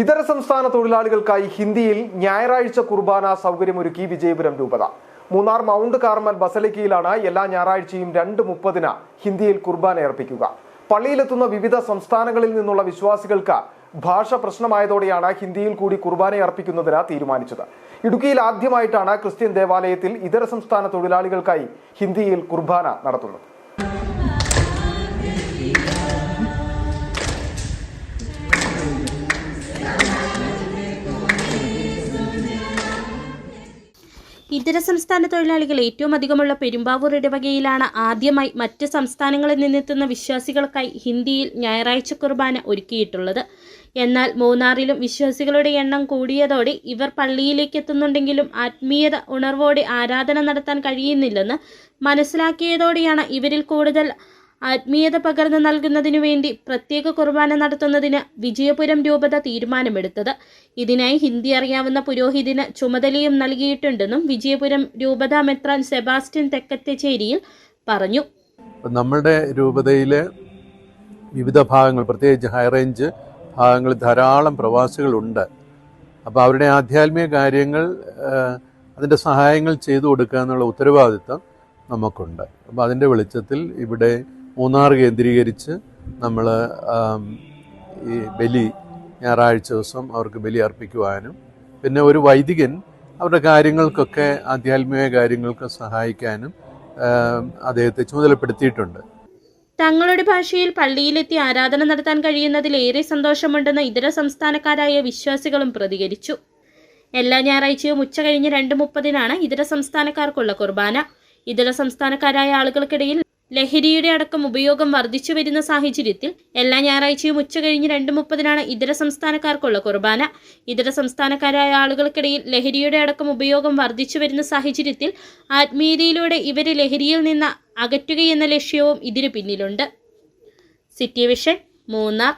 ഇതര സംസ്ഥാന തൊഴിലാളികൾക്കായി ഹിന്ദിയിൽ ഞായറാഴ്ച കുർബാന സൗകര്യമൊരുക്കി വിജയപുരം രൂപത. മൂന്നാർ മൗണ്ട് കാർമൽ ബസലിക്കയിലാണ് എല്ലാ ഞായറാഴ്ചയും രണ്ട് മുപ്പതിന് ഹിന്ദിയിൽ കുർബാന അർപ്പിക്കുക. പള്ളിയിലെത്തുന്ന വിവിധ സംസ്ഥാനങ്ങളിൽ നിന്നുള്ള വിശ്വാസികൾക്ക് ഭാഷ പ്രശ്നമായതോടെയാണ് ഹിന്ദിയിൽ കൂടി കുർബാന അർപ്പിക്കുന്നതിന് തീരുമാനിച്ചത്. ഇടുക്കിയിൽ ആദ്യമായിട്ടാണ് ക്രിസ്ത്യൻ ദേവാലയത്തിൽ ഇതര സംസ്ഥാന തൊഴിലാളികൾക്കായി ഹിന്ദിയിൽ കുർബാന നടത്തുന്നത്. ഇതര സംസ്ഥാന തൊഴിലാളികൾ ഏറ്റവും അധികമുള്ള പെരുമ്പാവൂർ ഇടവകയിലാണ് ആദ്യമായി മറ്റ് സംസ്ഥാനങ്ങളിൽ നിന്നെത്തുന്ന വിശ്വാസികൾക്കായി ഹിന്ദിയിൽ ഞായറാഴ്ച കുർബാന ഒരുക്കിയിട്ടുള്ളത്. എന്നാൽ മൂന്നാറിലും വിശ്വാസികളുടെ എണ്ണം കൂടിയതോടെ ഇവർ പള്ളിയിലേക്ക് എത്തുന്നുണ്ടെങ്കിലും ആത്മീയത ഉണർവോടെ ആരാധന നടത്താൻ കഴിയുന്നില്ലെന്ന് മനസ്സിലാക്കിയതോടെയാണ് ഇവരിൽ കൂടുതൽ ആത്മീയത പകർന്നു നൽകുന്നതിനു വേണ്ടി പ്രത്യേക കുർബാന നടത്തുന്നതിന് വിജയപുരം രൂപത തീരുമാനമെടുത്തത്. ഇതിനായി ഹിന്ദി അറിയാവുന്ന പുരോഹിതിന് ചുമതലയും നൽകിയിട്ടുണ്ടെന്നും വിജയപുരം രൂപത മെത്രാൻ സെബാസ്റ്റ്യൻ തെക്കത്തെച്ചേരിയിൽ പറഞ്ഞു. നമ്മുടെ രൂപതയിലെ വിവിധ ഭാഗങ്ങൾ പ്രത്യേകിച്ച് ഹൈറേഞ്ച് ഭാഗങ്ങൾ ധാരാളം പ്രവാസികളുണ്ട്. അപ്പോൾ അവരുടെ ആധ്യാത്മിക കാര്യങ്ങൾ അതിന്റെ സഹായങ്ങൾ ചെയ്തു കൊടുക്കുക എന്നുള്ള ഉത്തരവാദിത്തം നമുക്കുണ്ട്. അപ്പോൾ അതിന്റെ വെളിച്ചത്തിൽ ഇവിടെ മൂന്നാർ കേന്ദ്രീകരിച്ച് നമ്മൾ ഈ ബലി ഞായറാഴ്ച ദിവസം അവർക്ക് ബലി അർപ്പിക്കുവാനും പിന്നെ ഒരു വൈദികൻ അവരുടെ കാര്യങ്ങൾക്കൊക്കെ ആധ്യാത്മിക കാര്യങ്ങൾക്ക് സഹായിക്കാനും അദ്ദേഹത്തെ ചുമതലപ്പെടുത്തിയിട്ടുണ്ട്. തങ്ങളുടെ ഭാഷയിൽ പള്ളിയിലെത്തി ആരാധന നടത്താൻ കഴിയുന്നതിൽ ഏറെ സന്തോഷമുണ്ടെന്ന് ഇതര സംസ്ഥാനക്കാരായ വിശ്വാസികളും പ്രതികരിച്ചു. എല്ലാ ഞായറാഴ്ചയും ഉച്ച കഴിഞ്ഞ് രണ്ട് മുപ്പതിനാണ് ഇതര സംസ്ഥാനക്കാർക്കുള്ള കുർബാന. ഇതര സംസ്ഥാനക്കാരായ ആളുകൾക്കിടയിൽ ലഹരിയുടെ അടക്കം ഉപയോഗം വർദ്ധിച്ചു വരുന്ന സാഹചര്യത്തിൽ എല്ലാ ഞായറാഴ്ചയും ഉച്ച കഴിഞ്ഞ് രണ്ട് മുപ്പതിനാണ് ഇതര സംസ്ഥാനക്കാർക്കുള്ള കുർബാന. ഇതര സംസ്ഥാനക്കാരായ ആളുകൾക്കിടയിൽ ലഹരിയുടെ അടക്കം ഉപയോഗം വർദ്ധിച്ചു വരുന്ന സാഹചര്യത്തിൽ ആത്മീയതയിലൂടെ ഇവരെ ലഹരിയിൽ നിന്ന് അകറ്റുകയെന്ന ലക്ഷ്യവും ഇതിനു പിന്നിലുണ്ട്. City vision Munnar.